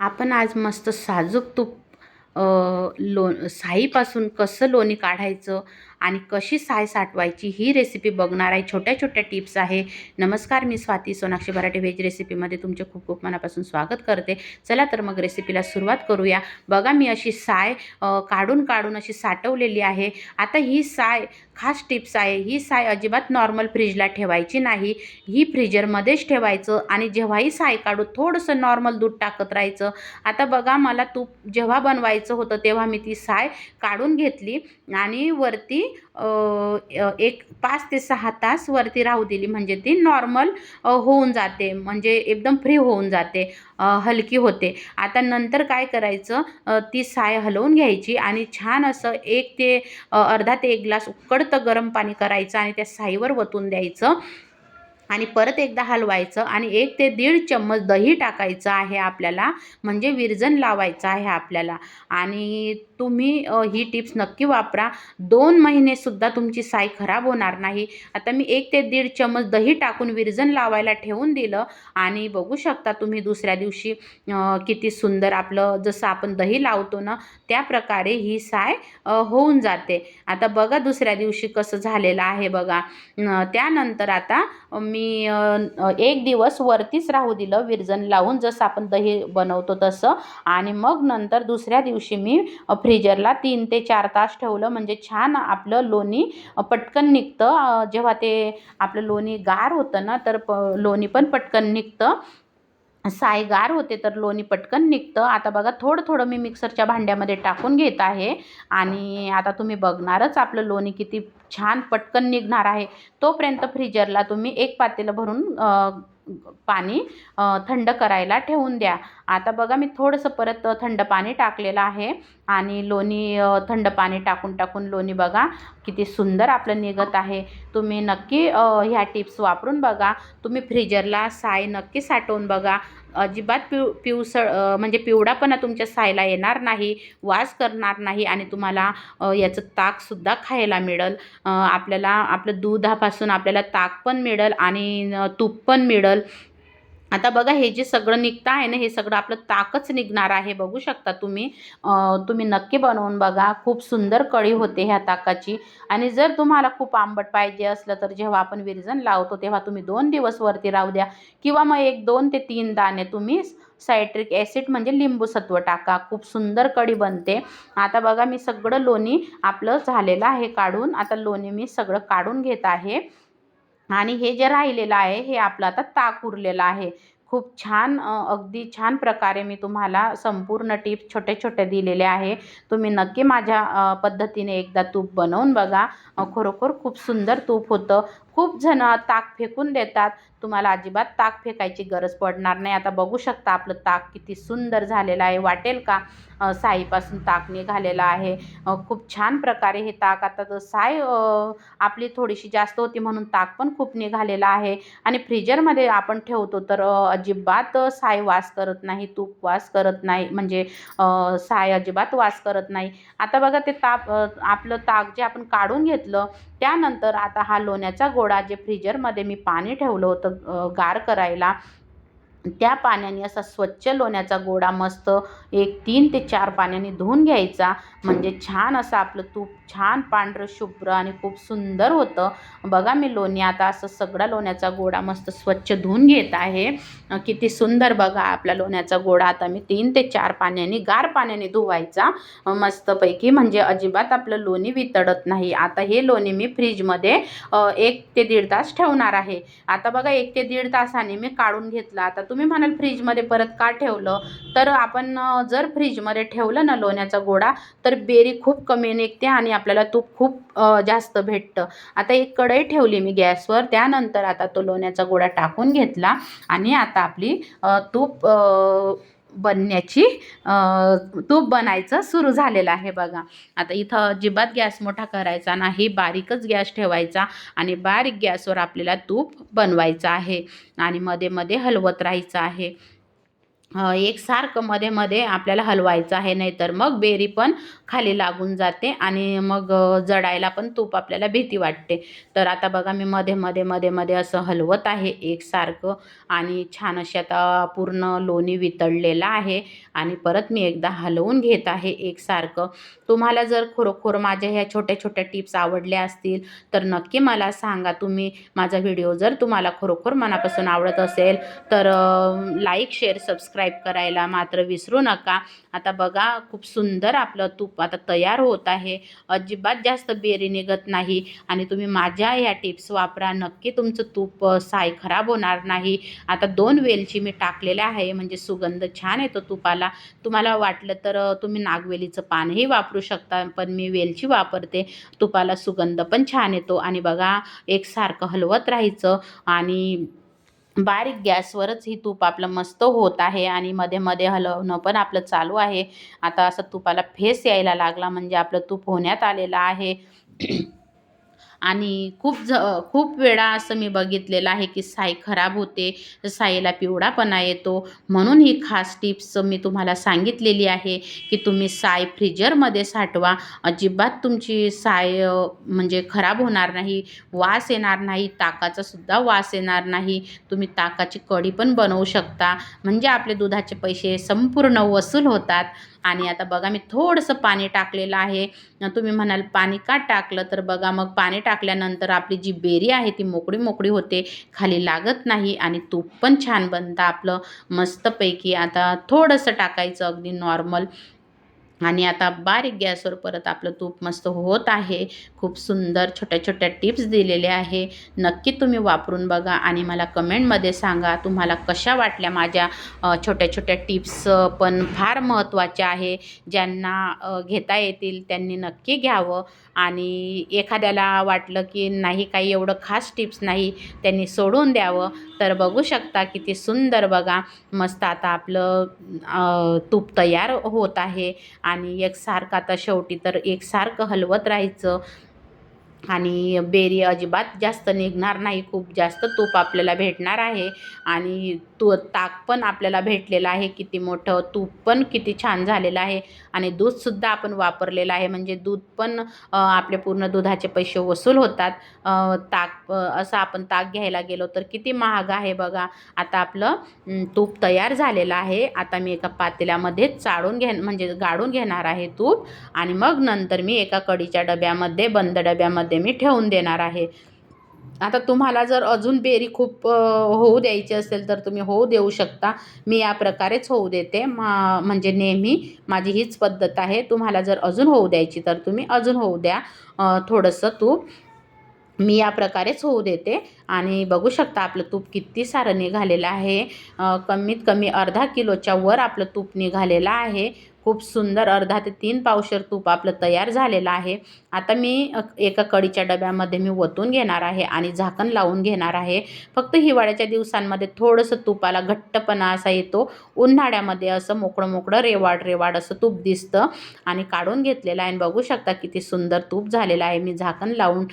आपण आज मस्त साजूक तूप लो साईपासून कसं लोणी काढायचं आणि कशी साय साठवायची ही रेसिपी बघणार आहे छोट्या छोट्या टिप्स आहे. नमस्कार मी स्वाती सोनाक्षी मराठी व्हेज रेसिपीमध्ये तुमचे खूप खूप मनापासून स्वागत करते. चला तर मग रेसिपीला सुरुवात करूया. बघा मी अशी साय काढून काढून अशी साठवलेली आहे. आता ही साय खास टिप्स आहे. ही साय अजिबात नॉर्मल फ्रीजला ठेवायची नाही. ही फ्रीजरमध्येच ठेवायचं आणि जेव्हाही साय काढू थोडंसं नॉर्मल दूध टाकत राहायचं. आता बघा मला तूप जेव्हा बनवायचं होतं तेव्हा मी ती साय काढून घेतली आणि वरती एक पाच ते सहा तास वरती राहू दिली. म्हणजे ती नॉर्मल होऊन जाते. म्हणजे एकदम फ्री होऊन जाते. हलकी होते. आता नंतर काय करायचं? ती साय हलवून घ्यायची आणि छान असं एक ते अर्धा ते एक ग्लास उकडतं गरम पाणी करायचं आणि त्या साईवर वतून द्यायचं. आणि परत एकदा हलवायचं आणि एक ते दीड चम्मच दही टाकायचं आहे आपल्याला म्हणजे विरजन लावायचं आहे आपल्याला. आणि तुम्ही ही टिप्स नक्की वापरा. दोन महिनेसुद्धा तुमची साय खराब होणार नाही. आता मी एक ते दीड चम्मच दही टाकून विरजन लावायला ठेवून दिलं आणि बघू शकता तुम्ही दुसऱ्या दिवशी किती सुंदर आपलं जसं आपण दही लावतो ना त्या प्रकारे ही साय होऊन जाते. आता बघा दुसऱ्या दिवशी कसं झालेलं आहे बघा. त्यानंतर आता मी अ, एक दिवस वरतीच राहू दिलं विरजण लावून जसं आपण दही बनवतो तसं. आणि मग नंतर दुसऱ्या दिवशी मी फ्रीजरला तीन ते चार तास ठेवलं. म्हणजे छान आपलं लोणी पटकन निघतं. जेव्हा ते आपलं लोणी गार होतं ना तर प लोणी पण पटकन निघतं. साय गार होते तर लोणी पटकन निघतं. आता बघा थोडं थोडं मी मिक्सरच्या भांड्यामध्ये टाकून घेत आहे. आणि आता तुम्ही बघणारच आपलं लोणी किती छान पटकन निघणार आहे. तोपर्यंत फ्रीजरला तुम्ही एक पातेलं भरून पाणी थंड करायला ठेवून द्या. आता बघा मी थोडंसं परत थंड पाणी टाकलेलं आहे. आणि लोणी थंड पाणी टाकून टाकून लोणी बघा किती सुंदर आपलं निघत आहे. तुम्ही नक्की ह्या टिप्स वापरून बघा. तुम्ही फ्रीजरला साय नक्की साठवून बघा. अजिबात पिव पिवसळ म्हणजे पिवळापणा तुमच्या सायला येणार नाही वास करणार नाही आणि तुम्हाला याचं ताकसुद्धा खायला मिळेल. आपल्याला आपलं दुधापासून आपल्याला ताक पण मिळेल आणि तूप पण मिळेल. आता बघा हे जे सगळं निघतं आहे ना हे सगळं आपलं ताकच निघणार आहे. बघू शकता तुम्ही. तुम्ही नक्की बनवून बघा. खूप सुंदर कळी होते ह्या ताकाची. आणि जर तुम्हाला खूप आंबट पाहिजे असलं तर जेव्हा आपण विरजन लावतो तेव्हा तुम्ही दोन दिवस वरती राहू द्या. किंवा मग एक दोन ते तीन दाणे तुम्ही सायट्रिक ॲसिड म्हणजे लिंबू सत्व टाका. खूप सुंदर कढी बनते. आता बघा मी सगळं लोणी आपलं झालेलं आहे काढून. आता लोणी मी सगळं काढून घेत आहे. आणि हे जे राहिलेलं आहे हे आपलं आता ताक उरलेलं आहे. खूप छान अगदी छान प्रकारे मी तुम्हाला संपूर्ण टिप्स छोटे छोटे दिलेले आहे. तुम्ही नक्की माझ्या पद्धतीने एकदा तूप बनवून बघा. खरोखर खूप सुंदर तूप होतं. खूप जण ताक फेकून देतात. तुम्हाला अजिबात ताक फेकायची गरज पडणार नाही. आता बघू शकता आपलं ताक किती सुंदर झालेलं आहे. वाटेल का? साईपासून ताक निघालेलं आहे. खूप छान प्रकारे हे ताक आता तर साय आपली थोडीशी जास्त होती म्हणून ताक पण खूप निघालेलं आहे. आणि फ्रीजरमध्ये आपण ठेवतो तर अजिबात साय वास करत नाही तूप वास करत नाही. म्हणजे साय अजिबात वास करत नाही. आता बघा ते ताप आपलं ताक जे आपण काढून घेतलं त्यानंतर आता हा लोण्याचा गोड गोळा जे फ्रीजरमध्ये मी पाणी ठेवलं होतं गार करायला. त्या पाण्याने असा स्वच्छ लोण्याचा गोळा मस्त एक तीन ते चार पाण्याने धुवून घ्यायचा. म्हणजे छान असं आपलं तूप छान पांढरं शुभ्र आणि खूप सुंदर होतं. बघा मी लोणी आता असं सगळा लोण्याचा गोळा मस्त स्वच्छ धुवून घेत आहे. किती सुंदर बघा आपला लोण्याचा गोळा आता मी तीन ते चार पाण्याने गार पाण्याने धुवायचा. मस्तपैकी म्हणजे अजिबात आपलं लोणी वितळत नाही. आता हे लोणी मी फ्रीजमध्ये एक ते दीड तास ठेवणार आहे. आता बघा एक ते दीड तासाने मी काढून घेतलं. आता तुम्ही म्हणाल फ्रीजमध्ये परत का ठेवलं? तर आपण जर फ्रीजमध्ये ठेवलं ना लोण्याचा गोळा तर बेरी खूप कमी निघते आणि आपल्याला तूप खूप जास्त भेटतं. आता एक कढई ठेवली मी गॅसवर त्यानंतर आता तो लोण्याचा गोळा टाकून घेतला आणि आता आपली तूप बनण्याची तूप बनायचं सुरू झालेलं आहे बघा. आता इथं अजिबात गॅस मोठा करायचा नाही बारीकच गॅस ठेवायचा आणि बारीक गॅसवर आपल्याला तूप बनवायचं आहे आणि मध्ये मध्ये हलवत राहायचं आहे. एकसारखं मध्ये मध्ये आपल्याला हलवायचं आहे नाहीतर मग बेरी पण खाली लागून जाते आणि मग जडायला पण तूप आपल्याला भीती वाटते. तर आता बघा मी मध्ये मध्ये मध्ये मध्ये असं हलवत आहे एकसारखं आणि छान अशी आता पूर्ण लोणी वितळलेलं आहे आणि परत मी एकदा हलवून घेत आहे एकसारखं तुम्हाला जर खरोखर माझ्या ह्या छोट्या छोट्या टिप्स आवडल्या असतील तर नक्की मला सांगा. तुम्ही माझा व्हिडिओ जर तुम्हाला खरोखर मनापासून आवडत असेल तर लाईक शेअर सबस्क्राईब करायला मात्र विसरू नका. आता बघा खूप सुंदर आपलं तूप आता तयार होत आहे. अजिबात जास्त बेरी निघत नाही आणि तुम्ही माझ्या ह्या टिप्स वापरा. नक्की तुमचं तूप साय खराब होणार नाही. आता दोन वेलची मी टाकलेल्या आहे म्हणजे सुगंध छान येतो तुपाला. तुम्हाला वाटलं तर तुम्ही नागवेलीचं पानही वापरू शकता पण मी वेलची वापरते. तुपाला सुगंध पण छान येतो. आणि बघा एकसारखं हलवत राहायचं आणि बारीक गॅसवरच ही तूप आपलं मस्त होत आहे आणि मध्ये मध्ये हलवणं पण आपलं चालू आहे. आता असं तुपाला फेस यायला लागला म्हणजे आपलं तूप होण्यात आलेलं आहे. आणि खूप ज खूप वेळा असं मी बघितलेलं आहे की साई खराब होते साईला पिवळापणा येतो. म्हणून ही खास टिप्स मी तुम्हाला सांगितलेली आहे की तुम्ही साय फ्रीजरमध्ये साठवा. अजिबात तुमची साय म्हणजे खराब होणार नाही वास येणार नाही ताकाचासुद्धा वास येणार नाही. तुम्ही ताकाची कढी पण बनवू शकता. म्हणजे आपले दुधाचे पैसे संपूर्ण वसूल होतात. आणि आता बघा मी थोडंसं पाणी टाकलेलं आहे. तुम्ही म्हणाल पाणी का टाकलं? तर बघा मग पाणी टाकल्यानंतर आपली जी बेरी आहे ती मोकळी मोकळी होते खाली लागत नाही आणि तूप पण छान बनतं आपलं मस्तपैकी. आता थोडंसं टाकायचं अगदी नॉर्मल आणि आता बारीक गॅसवर परत आपलं तूप मस्त होत आहे. खूप सुंदर छोट्या छोट्या टिप्स दिलेल्या आहे. नक्की तुम्ही वापरून बघा आणि मला कमेंटमध्ये सांगा तुम्हाला कशा वाटल्या माझ्या छोट्या छोट्या टिप्स पण फार महत्त्वाच्या आहे. ज्यांना घेता येतील त्यांनी नक्की घ्यावं. आणि एखाद्याला वाटलं की नाही काही एवढं खास टिप्स नाही त्यांनी सोडून द्यावं. तर बघू शकता किती सुंदर बघा. मस्त आता आपलं तूप तयार होत आहे. आणि एकसारखं आता शेवटी तर एकसारखं हलवत राहायचं. आणि बेरी अजिबात जास्त निघणार नाही खूप जास्त तूप आपल्याला भेटणार आहे. आणि तू ताक पण आपल्याला भेटलेलं आहे किती मोठं तूप पण किती छान झालेलं आहे. आणि दूधसुद्धा आपण वापरलेलं आहे म्हणजे दूध पण आपले पूर्ण दुधाचे पैसे वसूल होतात. ताक असं आपण ताक घ्यायला गेलो तर किती महाग आहे बघा. आता आपलं तूप तयार झालेलं आहे. आता मी एका पातेल्यामध्ये चाळून घे म्हणजे गाळून घेणार आहे तूप. आणि मग नंतर मी एका कडीच्या डब्यामध्ये बंद डब्यामध्ये मी ठेवून देणार आहे. आता तुम्हाला जर अजून बेरी खूप होऊ द्यायची असेल तर तुम्ही होऊ देऊ शकता. मी या प्रकारेच होऊ देते. मा म्हणजे नेहमी माझी हीच पद्धत आहे. तुम्हाला जर अजून होऊ द्यायची तर तुम्ही अजून होऊ द्या. थोडंसं तूप. मी या प्रकारेच होऊ देते. आणि बघू शकता आपलं तूप किती सारं निघालेलं आहे. कमीत कमी अर्धा किलोच्या वर आपलं तूप निघालेलं आहे. खूप सुंदर अर्धा ते तीन पावशर तूप आपलं तयार झालेलं आहे. आता मी एका कढीच्या डब्यामध्ये मी ओतून घेणार आहे आणि झाकण लावून घेणार आहे. फक्त हिवाळ्याच्या दिवसांमध्ये थोडंसं तुपाला घट्टपणा असा येतो. उन्हाळ्यामध्ये असं मोकळं मोकळं रेवाड रेवाड असं तूप दिसतं आणि काढून घेतलेलं आहे. आणि बघू शकता किती सुंदर तूप झालेलं आहे. मी झाकण लावून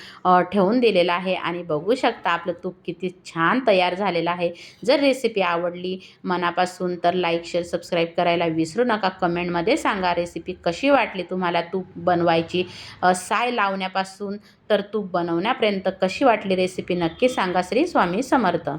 ठेवून दिलेलं आहे आणि बघू शकता आपलं तूप किती छान तयार झालेलं आहे. जर रेसिपी आवडली मनापासून तर लाईक शेअर सबस्क्राईब करायला विसरू नका. कमेंट कमेंटमध्ये सांगा रेसिपी कशी वाटली तुम्हाला तूप बनवायची? साय लावण्यापासून तर तूप बनवण्यापर्यंत कशी वाटली रेसिपी नक्की सांगा श्री स्वामी समर्थ.